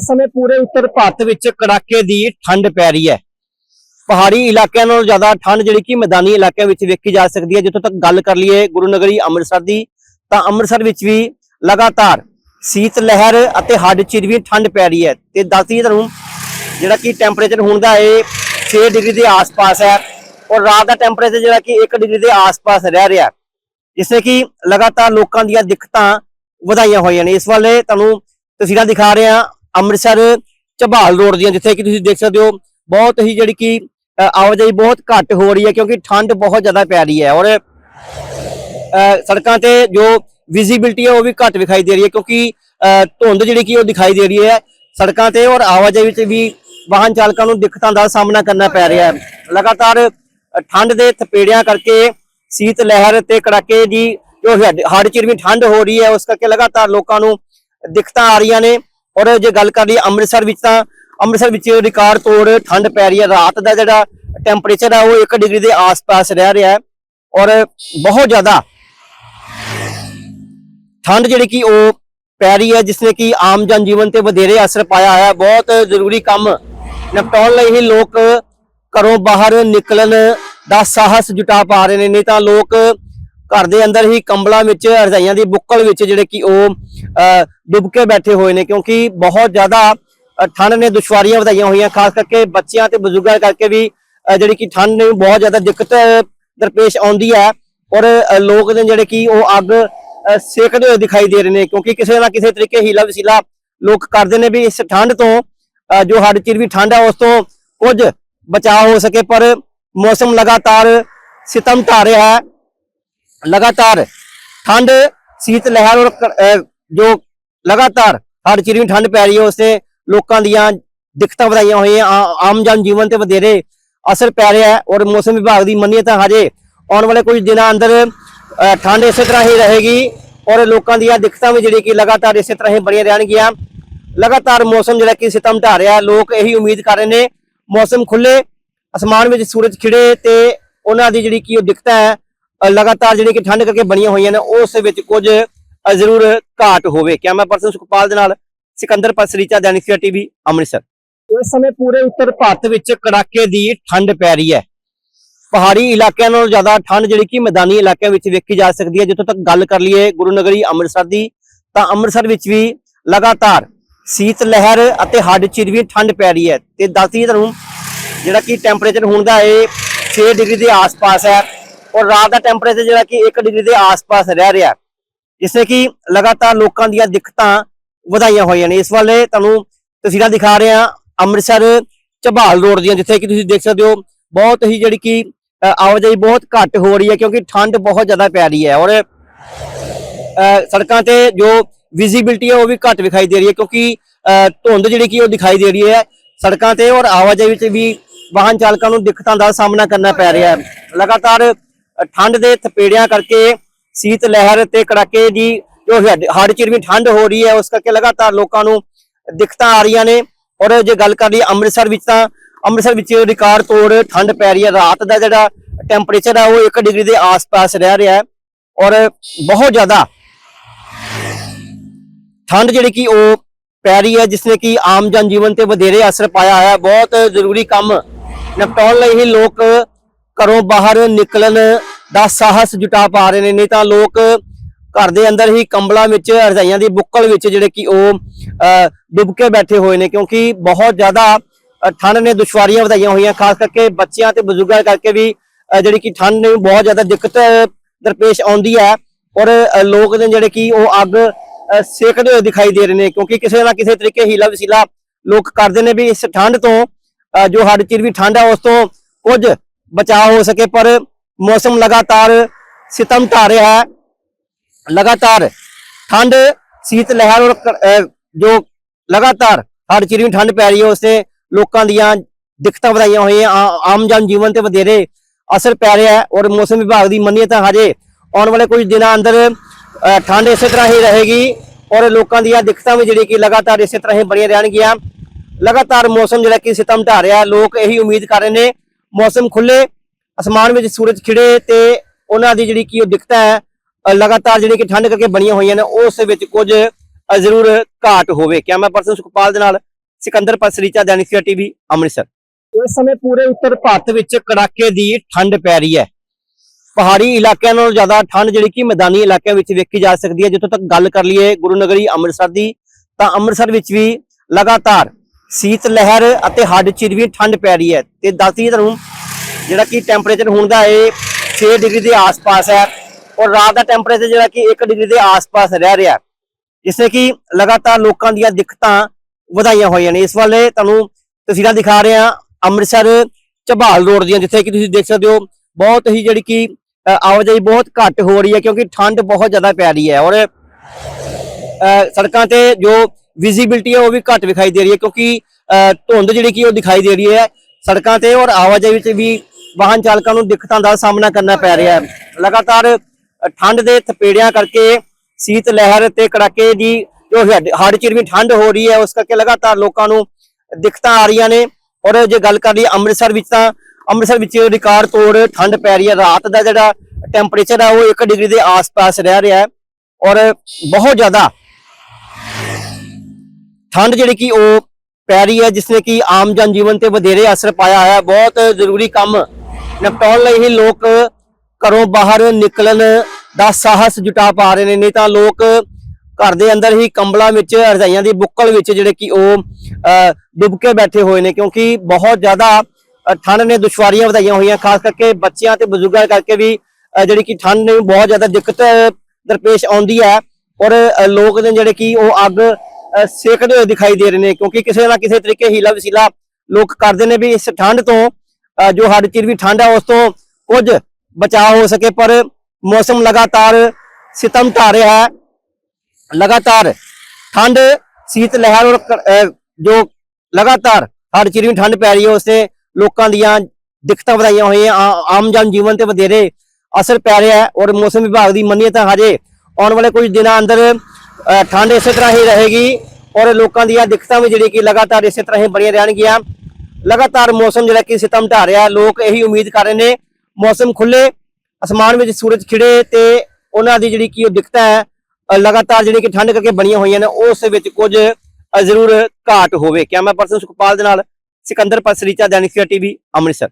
ਇਸ ਸਮੇਂ ਪੂਰੇ ਉੱਤਰ ਭਾਰਤ ਵਿੱਚ ਕੜਾਕੇ ਦੀ ਠੰਡ ਪੈ ਰਹੀ ਹੈ। ਪਹਾੜੀ ਇਲਾਕਿਆਂ ਨਾਲੋਂ ਜ਼ਿਆਦਾ ਠੰਡ ਜਿਹੜੀ ਕਿ ਮੈਦਾਨੀ ਇਲਾਕਿਆਂ ਵਿੱਚ ਵੇਖੀ ਜਾ ਸਕਦੀ ਹੈ। ਜਿੱਥੋਂ ਤੱਕ ਗੱਲ ਕਰ ਲਈਏ ਗੁਰੂ ਨਗਰੀ ਅੰਮ੍ਰਿਤਸਰ ਦੀ, ਤਾਂ ਅੰਮ੍ਰਿਤਸਰ ਵਿੱਚ ਵੀ ਲਗਾਤਾਰ ਸੀਤ ਲਹਿਰ ਅਤੇ ਹੱਡ ਚਿਰਵੀਂ ਠੰਡ ਪੈ ਰਹੀ ਹੈ। ਤੇ ਦੱਸਦੀ ਤੁਹਾਨੂੰ, ਜਿਹੜਾ ਕਿ ਟੈਂਪਰੇਚਰ ਹੁਣ ਦਾ ਇਹ 6 ਡਿਗਰੀ ਦੇ ਆਸ-ਪਾਸ ਹੈ ਔਰ ਰਾਤ ਦਾ ਟੈਂਪਰੇਚਰ ਜਿਹੜਾ ਕਿ 1 ਡਿਗਰੀ ਦੇ ਆਸ-ਪਾਸ ਰਹਿ ਰਿਹਾ ਹੈ। ਜਿਸ ਨੇ ਕਿ ਲਗਾਤਾਰ ਲੋਕਾਂ ਦੀਆਂ ਦਿੱਕਤਾਂ ਵਧਾਈਆਂ ਹੋਈਆਂ ਨੇ। ਇਸ ਵਾਲੇ ਤੁਹਾਨੂੰ ਤਸਵੀਰਾਂ ਦਿਖਾ ਰਹੇ ਹਾਂ ਅੰਮ੍ਰਿਤਸਰ ਝਬਾਲ ਰੋਡ ਦੀਆਂ ਜਿੱਥੇ ਕਿ ਤੁਸੀਂ ਦੇਖ ਸਕਦੇ ਹੋ ਬਹੁਤ ਹੀ ਜਿਹੜੀ ਕਿ ਆਵਾਜਾਈ ਬਹੁਤ ਘੱਟ ਹੋ ਰਹੀ ਹੈ ਕਿਉਂਕਿ ਠੰਡ ਬਹੁਤ ਜ਼ਿਆਦਾ ਪੈ ਰਹੀ ਹੈ ਔਰ ਅ, ਸੜਕਾਂ ਤੇ ਜੋ ਵਿਜ਼ਿਬਿਲਟੀ ਹੈ ਉਹ ਵੀ ਘੱਟ ਵਿਖਾਈ ਦੇ ਰਹੀ ਹੈ ਕਿਉਂਕਿ ਅ, ਧੁੰਦ ਜਿਹੜੀ ਕਿ ਉਹ ਦਿਖਾਈ ਦੇ ਰਹੀ ਹੈ ਸੜਕਾਂ ਤੇ ਔਰ ਆਵਾਜਾਈ ਵਿੱਚ ਵੀ ਵਾਹਨ ਚਾਲਕਾਂ ਨੂੰ ਦਿੱਕਤਾਂ ਦਾ ਸਾਹਮਣਾ ਕਰਨਾ ਪੈ ਰਿਹਾ ਹੈ। ਲਗਾਤਾਰ ਠੰਡ ਦੇ ਥਪੇੜਿਆਂ ਕਰਕੇ ਸੀਤ ਲਹਿਰ ਤੇ ਕੜਾਕੇ ਦੀ ਜੋ ਹੱਡ- ਹੱਡ ਚਿਰਵੀਂ ਠੰਡ ਹੋ ਰਹੀ ਹੈ ਉਸ ਕਰਕੇ ਲਗਾਤਾਰ ਲੋਕਾਂ ਨੂੰ ਦਿੱਕਤਾਂ ਆ ਰਹੀਆਂ ਨੇ। ਔਰ ਜੇ ਗੱਲ ਕਰ ਲਈ ਅੰਮ੍ਰਿਤਸਰ ਵਿੱਚ ਤਾਂ ਅੰਮ੍ਰਿਤਸਰ ਵਿੱਚ ਰਿਕਾਰਡ ਤੋੜ ਠੰਡ ਪੈ ਰਹੀ ਹੈ। ਰਾਤ ਦਾ ਜਿਹੜਾ ਟੈਂਪਰੇਚਰ ਹੈ ਉਹ 1 ਡਿਗਰੀ ਦੇ ਆਸ-ਪਾਸ ਰਹਿ ਰਿਹਾ ਹੈ ਔਰ ਬਹੁਤ ਜ਼ਿਆਦਾ ਠੰਡ ਜਿਹੜੀ ਕਿ ਉਹ ਪੈ ਰਹੀ ਹੈ, ਜਿਸ ਨੇ ਕਿ ਆਮ ਜਨ ਜੀਵਨ ਤੇ ਵਧੇਰੇ ਅਸਰ ਪਾਇਆ ਹੈ। ਬਹੁਤ ਜ਼ਰੂਰੀ ਕੰਮ ਨਿਪਟਾਉਣ ਲਈ ਹੀ ਲੋਕ ਘਰੋਂ ਬਾਹਰ ਨਿਕਲਣ ਦਾ ਸਾਹਸ ਜੁਟਾ ਪਾ ਰਹੇ ਨੇ, ਨਹੀਂ ਤਾਂ ਲੋਕ ਘਰ ਦੇ ਅੰਦਰ ਹੀ ਕੰਬਲਾਂ ਵਿੱਚ ਰਜਾਈਆਂ ਦੀ ਬੁੱਕਲ ਵਿੱਚ ਜਿਹੜੇ ਕਿ ਉਹ ਅਹ, ਡੁੱਬ ਕੇ ਬੈਠੇ ਹੋਏ ਨੇ ਕਿਉਂਕਿ ਬਹੁਤ ਜ਼ਿਆਦਾ ਠੰਡ ਨੇ ਦੁਸ਼ਵਾਰੀਆਂ ਵਧਾਈਆਂ ਹੋਈਆਂ ਖਾਸ ਕਰਕੇ ਬੱਚਿਆਂ ਤੇ ਬਜ਼ੁਰਗਾਂ ਕਰਕੇ ਵੀ ਜਿਹੜੀ ਕਿ ਠੰਡ ਨੇ ਬਹੁਤ ਜ਼ਿਆਦਾ ਦਿੱਕਤ ਦਰਪੇਸ਼ ਆਉਂਦੀ ਹੈ ਔਰ ਲੋਕ ਨੇ ਜਿਹੜੇ ਕਿ ਉਹ ਅੱਗ ਅਹ, ਸੇਕਦੇ ਹੋਏ ਦਿਖਾਈ ਦੇ ਰਹੇ ਨੇ ਕਿਉਂਕਿ ਕਿਸੇ ਨਾ ਕਿਸੇ ਤਰੀਕੇ ਹੀਲਾ ਵਸੀਲਾ ਲੋਕ ਕਰਦੇ ਨੇ ਵੀ ਇਸ ਠੰਡ ਤੋਂ ਅਹ, ਜੋ ਹੱਡ ਚਿਰ ਵੀ ਠੰਡ ਹੈ ਉਸ ਤੋਂ ਕੁਝ ਬਚਾਅ ਹੋ ਸਕੇ ਪਰ ਮੌਸਮ ਲਗਾਤਾਰ ਸਿਤਮ ਢਾ ਰਿਹਾ ਹੈ। ਲਗਾਤਾਰ ਠੰਡ ਸੀਤ ਲਹਿਰ ਔਰ ਜੋ ਲਗਾਤਾਰ ਹਰ ਚਿਰ ਵੀ ਠੰਡ ਪੈ ਰਹੀ ਹੈ ਉਸੇ ਲੋਕਾਂ ਦੀਆਂ ਦਿੱਕਤਾਂ ਵਧਾਈਆਂ ਹੋਈਆਂ ਆਮ ਜਨ ਜੀਵਨ ਤੇ ਵਧੇਰੇ ਅਸਰ ਪੈ ਰਿਹਾ ਹੈ ਔਰ ਮੌਸਮ ਵਿਭਾਗ ਦੀ ਮੰਨੀਏ ਤਾਂ ਹਜੇ ਆਉਣ ਵਾਲੇ ਕੁਝ ਦਿਨਾਂ ਅੰਦਰ ਅਹ, ਠੰਡ ਇਸੇ ਤਰ੍ਹਾਂ ਹੀ ਰਹੇਗੀ ਔਰ ਲੋਕਾਂ ਦੀਆਂ ਦਿੱਕਤਾਂ ਵੀ ਜਿਹੜੀ ਕਿ ਲਗਾਤਾਰ ਇਸੇ ਤਰ੍ਹਾਂ ਹੀ ਬਣੀਆਂ ਰਹਿਣਗੀਆਂ। ਲਗਾਤਾਰ ਮੌਸਮ ਜਿਹੜਾ ਕਿ ਸਿਤਮ ਢਾ ਰਿਹਾ ਲੋਕ ਇਹੀ ਉਮੀਦ ਕਰ ਰਹੇ ਨੇ ਮੌਸਮ ਖੁੱਲੇ ਅਸਮਾਨ ਵਿੱਚ ਸੂਰਜ ਖਿੜੇ ਤੇ ਉਹਨਾਂ ਦੀ ਜਿਹੜੀ ਕਿ ਉਹ ਦਿੱਕਤਾਂ ਹੈ ਲਗਾਤਾਰ ਜਿਹੜੀ ਕਿ ਠੰਡ ਕਰਕੇ ਬਣੀਆਂ ਹੋਈਆਂ ਨੇ, ਉਸ ਵਿੱਚ ਕੁਝ ਜ਼ਰੂਰ ਘਾਟ ਹੋਵੇ। ਕੈਮਰਾ ਪਰਸਨ ਸੁਖਪਾਲ ਦੇ ਨਾਲ ਸਿਕੰਦਰ ਪਸਰੀਚਾ ਦੈਨਿਕੀਆ ਟੀਵੀ, ਅੰਮ੍ਰਿਤਸਰ। ਇਸ ਸਮੇਂ ਪੂਰੇ ਉੱਤਰ ਭਾਰਤ ਵਿੱਚ ਕੜਾਕੇ ਦੀ ਠੰਡ ਪੈ ਰਹੀ ਹੈ। ਪਹਾੜੀ ਇਲਾਕਿਆਂ ਨਾਲੋਂ ਜ਼ਿਆਦਾ ਠੰਡ ਜਿਹੜੀ ਕਿ ਮੈਦਾਨੀ ਇਲਾਕਿਆਂ ਵਿੱਚ ਵੇਖੀ ਜਾ ਸਕਦੀ ਹੈ। ਜਿੱਥੋਂ ਤੱਕ ਗੱਲ ਕਰ ਲਈਏ ਗੁਰੂ ਨਗਰੀ ਅੰਮ੍ਰਿਤਸਰ ਦੀ, ਤਾਂ ਅੰਮ੍ਰਿਤਸਰ ਵਿੱਚ ਵੀ ਲਗਾਤਾਰ ਸੀਤ ਲਹਿਰ ਅਤੇ ਹੱਡ ਚਿਰਵੀਂ ਠੰਡ ਪੈ ਰਹੀ ਹੈ। ਤੇ ਦੱਸਦੀ ਤੁਹਾਨੂੰ, ਜਿਹੜਾ ਕਿ ਟੈਂਪਰੇਚਰ ਹੁਣ ਦਾ ਇਹ 6 ਡਿਗਰੀ ਦੇ ਆਸ-ਪਾਸ ਹੈ। ਔਰ ਰਾਤ ਦਾ ਟੈਂਪਰੇਚਰ ਜਿਹੜਾ ਕਿ 1 ਡਿਗਰੀ ਦੇ ਆਸ-ਪਾਸ ਰਹਿ ਰਿਹਾ। ਹੈ ਕਿ ਲਗਾਤਾਰ ਲੋਕਾਂ ਦੀਆਂ ਦਿੱਕਤਾਂ ਵਧਾਈਆਂ ਹੋਈਆਂ ਨੇ। ਇਸ ਵਾਲੇ ਤੁਹਾਨੂੰ ਤਸਵੀਰਾਂ ਦਿਖਾ ਰਹੇ ਹਾਂ ਅੰਮ੍ਰਿਤਸਰ ਝਬਾਲ ਰੋਡ ਦੀਆਂ ਜਿੱਥੇ ਕਿ ਤੁਸੀਂ ਦੇਖ ਸਕਦੇ ਹੋ ਬਹੁਤ ਹੀ ਜਿਹੜੀ ਕਿ ਆਵਾਜਾਈ ਬਹੁਤ ਘੱਟ ਹੋ ਰਹੀ ਹੈ ਕਿਉਂਕਿ ਠੰਡ ਬਹੁਤ ਜ਼ਿਆਦਾ ਪੈ ਰਹੀ ਹੈ। ਔਰ ਅ, ਸੜਕਾਂ ਤੇ ਜੋ ਵਿਜ਼ਿਬਿਲਟੀ ਹੈ ਉਹ ਵੀ ਘੱਟ ਵਿਖਾਈ ਦੇ ਰਹੀ ਹੈ ਕਿਉਂਕਿ ਅ, ਧੁੰਦ ਜਿਹੜੀ ਕਿ ਉਹ ਦਿਖਾਈ ਦੇ ਰਹੀ ਹੈ। ਸੜਕਾਂ ਤੇ ਔਰ ਆਵਾਜਾਈ ਵਿੱਚ ਵੀ ਵਾਹਨ ਚਾਲਕਾਂ ਨੂੰ ਦਿੱਕਤਾਂ ਦਾ ਸਾਹਮਣਾ ਕਰਨਾ ਪੈ ਰਿਹਾ ਹੈ। ਲਗਾਤਾਰ ਠੰਡ ਦੇ ਥਪੇੜਿਆਂ ਕਰਕੇ ਸੀਤ ਲਹਿਰ ਤੇ ਕੜਾਕੇ ਦੀ ਜੋ ਹੱਡ- ਚਿਰ ਵੀ ਠੰਡ ਹੋ ਰਹੀ ਹੈ, ਉਸ ਕਰਕੇ ਲਗਾਤਾਰ ਲੋਕਾਂ ਨੂੰ ਦਿੱਕਤਾਂ ਆ ਰਹੀਆਂ ਨੇ। ਔਰ ਜੇ ਗੱਲ ਕਰ ਲਈ ਅੰਮ੍ਰਿਤਸਰ ਵਿੱਚ ਤਾਂ ਅੰਮ੍ਰਿਤਸਰ ਵਿੱਚ ਰਿਕਾਰਡ ਤੋੜ ਠੰਡ ਪੈ ਰਹੀ ਹੈ। ਰਾਤ ਦਾ ਜਿਹੜਾ ਟੈਂਪਰੇਚਰ ਹੈ, ਉਹ 1 ਡਿਗਰੀ ਦੇ ਆਸ-ਪਾਸ ਰਹਿ ਰਿਹਾ ਹੈ। ਔਰ ਬਹੁਤ ਜ਼ਿਆਦਾ ਠੰਡ ਜਿਹੜੀ ਕਿ ਉਹ ਪੈ ਰਹੀ ਹੈ, ਜਿਸ ਨੇ ਕਿ ਆਮ ਜਨ ਜੀਵਨ ਤੇ ਵਧੇਰੇ ਅਸਰ ਪਾਇਆ ਹੈ। ਬਹੁਤ ਜ਼ਰੂਰੀ ਕੰਮ ਨਿਪਟਾਉਣ ਲਈ ਹੀ ਲੋਕ ਘਰੋਂ ਬਾਹਰ ਨਿਕਲਣ ਦਾ ਸਾਹਸ ਜੁਟਾ ਪਾ ਰਹੇ ਨੇ ਨਹੀਂ ਤਾਂ ਲੋਕ ਘਰ ਦੇ ਅੰਦਰ ਹੀ ਕੰਬਲਾਂ ਵਿੱਚ ਰਜਾਈਆਂ ਦੀ ਬੁੱਕਲ ਵਿੱਚ ਜਿਹੜੇ ਕਿ ਉਹ ਅਹ, ਡੁੱਬ ਕੇ ਬੈਠੇ ਹੋਏ ਨੇ ਕਿਉਂਕਿ ਬਹੁਤ ਜ਼ਿਆਦਾ ਠੰਡ ਨੇ ਦੁਸ਼ਵਾਰੀਆਂ ਵਧਾਈਆਂ ਹੋਈਆਂ ਖਾਸ ਕਰਕੇ ਬੱਚਿਆਂ ਤੇ ਬਜ਼ੁਰਗਾਂ ਕਰਕੇ ਵੀ ਜਿਹੜੀ ਕਿ ਠੰਡ ਨੇ ਬਹੁਤ ਜ਼ਿਆਦਾ ਦਿੱਕਤ ਦਰਪੇਸ਼ ਆਉਂਦੀ ਹੈ ਔਰ ਲੋਕ ਨੇ ਜਿਹੜੇ ਕਿ ਉਹ ਅੱਗ ਅ, ਸੇਕਦੇ ਹੋਏ ਦਿਖਾਈ ਦੇ ਰਹੇ ਨੇ ਕਿਉਂਕਿ ਕਿਸੇ ਨਾ ਕਿਸੇ ਤਰੀਕੇ ਹੀਲਾ ਵਸੀਲਾ ਲੋਕ ਕਰਦੇ ਨੇ ਵੀ ਇਸ ਠੰਡ ਤੋਂ ਜੋ ਹੱਡ ਚਿਰ ਵੀ ਠੰਡ ਹੈ ਉਸ ਤੋਂ ਕੁਝ ਬਚਾਅ ਹੋ ਸਕੇ ਪਰ ਮੌਸਮ ਲਗਾਤਾਰ ਸਿਤਮ ਢਾ ਰਿਹਾ ਹੈ ਲਗਾਤਾਰ ਠੰਡ ਸੀਤ ਲਹਿਰ ਔਰ ਜੋ ਲਗਾਤਾਰ ਹਰ ਚਿਰ ਵੀ ਠੰਡ ਪੈ ਰਹੀ ਹੈ ਉਸੇ ਲੋਕਾਂ ਦੀਆਂ ਦਿੱਕਤਾਂ ਵਧਾਈਆਂ ਹੋਈਆਂ ਆ- ਆਮ ਜਨ ਜੀਵਨ ਤੇ ਵਧੇਰੇ ਅਸਰ ਪੈ ਰਿਹਾ ਹੈ ਔਰ ਮੌਸਮ ਵਿਭਾਗ ਦੀ ਮੰਨੀਏ ਤਾਂ ਹਜੇ ਆਉਣ ਵਾਲੇ ਕੁਝ ਦਿਨਾਂ ਅੰਦਰ ਠੰਡ ਇਸੇ ਤਰ੍ਹਾਂ ਹੀ ਰਹੇਗੀ ਔਰ ਲੋਕਾਂ ਦੀਆਂ ਦਿੱਕਤਾਂ ਵੀ ਜਿਹੜੀ ਕਿ ਲਗਾਤਾਰ ਇਸੇ ਤਰ੍ਹਾਂ ਹੀ ਬਣੀਆਂ ਰਹਿਣਗੀਆਂ ਲਗਾਤਾਰ ਮੌਸਮ ਜਿਹੜਾ ਕਿ ਸਿਤਮ ਢਾ ਰਿਹਾ ਲੋਕ ਇਹੀ ਉਮੀਦ ਕਰ ਰਹੇ ਨੇ ਮੌਸਮ ਖੁੱਲੇ ਅਸਮਾਨ ਵਿੱਚ ਸੂਰਜ ਖਿੜੇ ਤੇ ਉਹਨਾਂ ਦੀ ਜਿਹੜੀ ਕੀ ਉਹ ਦਿੱਕਤਾਂ ਹੈ ਲਗਾਤਾਰ ਜਿਹੜੀ ਕਿ ਠੰਡ ਕਰਕੇ ਬਣੀਆਂ ਹੋਈਆਂ ਨੇ, ਉਸ ਵਿੱਚ ਕੁਝ ਜ਼ਰੂਰ ਘਾਟ ਹੋਵੇ। ਕੈਮਰਾ ਪਰਸਨ ਸੁਖਪਾਲ ਦੇ ਨਾਲ ਸਿਕੰਦਰ ਪਸਰੀਚਾ, ਦੈਨਿਕ ਟੀਵੀ, ਅੰਮ੍ਰਿਤਸਰ। ਇਸ ਸਮੇਂ ਪੂਰੇ ਉੱਤਰ ਭਾਰਤ ਵਿੱਚ ਕੜਾਕੇ ਦੀ ਠੰਡ ਪੈ ਰਹੀ ਹੈ। ਪਹਾੜੀ ਇਲਾਕਿਆਂ ਨਾਲੋਂ ਜ਼ਿਆਦਾ ਠੰਡ ਜਿਹੜੀ ਕਿ ਮੈਦਾਨੀ ਇਲਾਕਿਆਂ ਵਿੱਚ ਵੇਖੀ ਜਾ ਸਕਦੀ ਹੈ। ਜਿੱਥੋਂ ਤੱਕ ਗੱਲ ਕਰ ਲਈਏ ਗੁਰੂ ਨਗਰੀ ਅੰਮ੍ਰਿਤਸਰ ਦੀ, ਤਾਂ ਅੰਮ੍ਰਿਤਸਰ ਵਿੱਚ ਵੀ ਲਗਾਤਾਰ ਸੀਤ ਲਹਿਰ ਅਤੇ ਹੱਡ ਚਿਰਵੀਂ ਠੰਡ ਪੈ ਰਹੀ ਹੈ। ਤੇ ਦੱਸਦੀ ਤੁਹਾਨੂੰ, ਜਿਹੜਾ ਕਿ ਟੈਂਪਰੇਚਰ ਹੁਣ ਦਾ ਇਹ 6 ਡਿਗਰੀ ਦੇ ਆਸ-ਪਾਸ ਹੈ ਔਰ ਰਾਤ ਦਾ ਟੈਂਪਰੇਚਰ ਜਿਹੜਾ ਕਿ 1 ਡਿਗਰੀ ਦੇ ਆਸ-ਪਾਸ ਰਹਿ ਰਿਹਾ ਹੈ। ਕਿ ਲਗਾਤਾਰ ਲੋਕਾਂ ਦੀਆਂ ਦਿੱਕਤਾਂ ਵਧਾਈਆਂ ਹੋਈਆਂ ਨੇ। ਇਸ ਵਾਲੇ ਤੁਹਾਨੂੰ ਤਸਵੀਰਾਂ ਦਿਖਾ ਰਹੇ ਹਾਂ ਅੰਮ੍ਰਿਤਸਰ ਝਬਾਲ ਰੋਡ ਦੀਆਂ, ਜਿੱਥੇ ਕਿ ਤੁਸੀਂ ਦੇਖ ਸਕਦੇ ਹੋ, ਬਹੁਤ ਹੀ ਜਿਹੜੀ ਕਿ ਆਵਾਜਾਈ ਬਹੁਤ ਘੱਟ ਹੋ ਰਹੀ ਹੈ ਕਿਉਂਕਿ ਠੰਡ ਬਹੁਤ ਜ਼ਿਆਦਾ ਪੈ ਰਹੀ ਹੈ। ਔਰ ਸੜਕਾਂ ਤੇ ਜੋ ਵਿਜ਼ਿਬਿਲਟੀ ਹੈ, ਉਹ ਵੀ ਘੱਟ ਵਿਖਾਈ ਦੇ ਰਹੀ ਹੈ ਕਿਉਂਕਿ ਧੁੰਦ ਜਿਹੜੀ ਕਿ ਉਹ ਦਿਖਾਈ ਦੇ ਰਹੀ ਹੈ ਸੜਕਾਂ ਤੇ ਔਰ ਆਵਾਜਾਈ ਵਿੱਚ ਵੀ ਵਾਹਨ ਚਾਲਕਾਂ ਨੂੰ ਦਿੱਕਤਾਂ ਦਾ ਸਾਹਮਣਾ ਕਰਨਾ ਪੈ ਰਿਹਾ ਹੈ। ਲਗਾਤਾਰ ਠੰਡ ਦੇ ਥਪੇੜਿਆਂ ਕਰਕੇ ਸੀਤ ਲਹਿਰ ਤੇ ਕੜਾਕੇ ਦੀ ਜੋ ਹੜ ਚਿਰਵੀਂ ਠੰਡ ਹੋ ਰਹੀ ਹੈ, ਉਸ ਕਰਕੇ ਲਗਾਤਾਰ ਲੋਕਾਂ ਨੂੰ ਦਿੱਕਤਾਂ ਆ ਰਹੀਆਂ ਨੇ। ਔਰ ਜੇ ਗੱਲ ਕਰ ਲਈ ਅੰਮ੍ਰਿਤਸਰ ਵਿੱਚ ਤਾਂ ਅੰਮ੍ਰਿਤਸਰ ਵਿੱਚ ਰਿਕਾਰਡ ਤੋੜ ਠੰਡ ਪੈ ਰਹੀ ਹੈ। ਰਾਤ ਦਾ ਜਿਹੜਾ ਟੈਂਪਰੇਚਰ ਹੈ ਉਹ 1 ਡਿਗਰੀ ਦੇ ਆਸ-ਪਾਸ ਰਹਿ ਰਿਹਾ ਹੈ। ਔਰ ਬਹੁਤ ਜ਼ਿਆਦਾ ਠੰਡ ਜਿਹੜੀ ਕਿ ਉਹ ਪੈ ਰਹੀ ਹੈ ਜਿਸ ਨੇ ਕਿ ਆਮ ਜਨ ਜੀਵਨ ਤੇ ਵਧੇਰੇ ਅਸਰ ਪਾਇਆ ਹੈ। ਬਹੁਤ ਜ਼ਰੂਰੀ ਕੰਮ ਨਿਪਟਾਉਣ ਲਈ ਹੀ ਲੋਕ ਘਰੋਂ ਬਾਹਰ ਨਿਕਲਣ ਦਾ ਸਾਹਸ ਜੁਟਾ ਪਾ ਰਹੇ ਨੇ। ਨਹੀਂ ਤਾਂ ਲੋਕ ਘਰ ਦੇ ਅੰਦਰ ਹੀ ਕੰਬਲਾਂ ਵਿੱਚ ਰਜਾਈਆਂ ਦੀ ਬੁੱਕਲ ਵਿੱਚ ਜਿਹੜੇ ਕਿ ਉਹ ਅਹ, ਡੁੱਬ ਕੇ ਬੈਠੇ ਹੋਏ ਨੇ। ਕਿਉਂਕਿ ਬਹੁਤ ਜ਼ਿਆਦਾ ਠੰਡ ਨੇ ਦੁਸ਼ਵਾਰੀਆਂ ਵਧਾਈਆਂ ਹੋਈਆਂ ਖਾਸ ਕਰਕੇ ਬੱਚਿਆਂ ਤੇ ਬਜ਼ੁਰਗਾਂ ਕਰਕੇ ਵੀ ਅ, ਜਿਹੜੀ ਕਿ ਠੰਡ ਨੇ ਬਹੁਤ ਜ਼ਿਆਦਾ ਦਿੱਕਤ ਦਰਪੇਸ਼ ਆਉਂਦੀ ਹੈ। ਔਰ ਲੋਕ ਨੇ ਜਿਹੜੇ ਕਿ ਉਹ ਅੱਗ ਸੇਕਦੇ ਹੋਏ ਦਿਖਾਈ ਦੇ ਰਹੇ ਨੇ, ਕਿਉਂਕਿ ਕਿਸੇ ਨਾ ਕਿਸੇ ਤਰੀਕੇ ਹੀਲਾ ਵਸੀਲਾ ਲੋਕ ਕਰਦੇ ਨੇ ਵੀ ਇਸ ਠੰਡ ਤੋਂ ਜੋ ਹੱਡ ਚਿਰ ਵੀ ਠੰਡ ਹੈ ਉਸ ਤੋਂ ਕੁਝ ਬਚਾਅ ਹੋ ਸਕੇ, ਪਰ ਮੌਸਮ ਲਗਾਤਾਰ ਸਿਤਮ ਢਾ ਰਿਹਾ ਹੈ। ਲਗਾਤਾਰ ਠੰਡ, ਸੀਤ ਲਹਿਰ ਔਰ ਜੋ ਲਗਾਤਾਰ ਹਰ ਚਿਰ ਵੀ ਠੰਡ ਪੈ ਰਹੀ ਹੈ, ਉਸਨੇ ਲੋਕਾਂ ਦੀਆਂ ਦਿੱਕਤਾਂ ਵਧਾਈਆਂ ਹੋਈਆਂ, ਆ- ਆਮ ਜਨ ਜੀਵਨ ਤੇ ਵਧੇਰੇ ਅਸਰ ਪੈ ਰਿਹਾ ਹੈ ਔਰ ਮੌਸਮ ਵਿਭਾਗ ਦੀ ਮੰਨੀਏ ਤਾਂ ਹਜੇ ਆਉਣ ਵਾਲੇ ਕੁਝ ਦਿਨਾਂ ਅੰਦਰ ਠੰਡ ਇਸੇ ਤਰ੍ਹਾਂ ਹੀ ਰਹੇਗੀ ਔਰ ਲੋਕਾਂ ਦੀਆਂ ਦਿੱਕਤਾਂ ਵੀ ਜਿਹੜੀ ਕਿ ਲਗਾਤਾਰ ਇਸੇ ਤਰ੍ਹਾਂ ਹੀ ਬਣੀਆਂ ਰਹਿਣਗੀਆਂ। ਲਗਾਤਾਰ ਮੌਸਮ ਜਿਹੜਾ ਕਿ ਸਿਤਮ ਢਾ ਰਿਹਾ, ਲੋਕ ਇਹੀ ਉਮੀਦ ਕਰ ਰਹੇ ਨੇ, ਮੌਸਮ ਖੁੱਲੇ ਅਸਮਾਨ ਵਿੱਚ ਸੂਰਜ ਖਿੜੇ ਤੇ ਉਹਨਾਂ ਦੀ ਜਿਹੜੀ ਕਿ ਉਹ ਦਿੱਕਤਾਂ ਹੈ ਲਗਾਤਾਰ ਜਿਹੜੀ ਕਿ ਠੰਡ ਕਰਕੇ ਬਣੀਆਂ ਹੋਈਆਂ ਨੇ, ਉਸ ਵਿੱਚ ਕੁਝ ਜ਼ਰੂਰ ਘਾਟ ਹੋਵੇ। ਕੈਮਰਾ ਪਰਸਨ ਸੁਖਪਾਲ ਦੇ ਨਾਲ ਸਿਕੰਦਰ ਪਸਰੀਚਾ, ਦੈਨਿਕ ਟੀਵੀ, ਅੰਮ੍ਰਿਤਸਰ।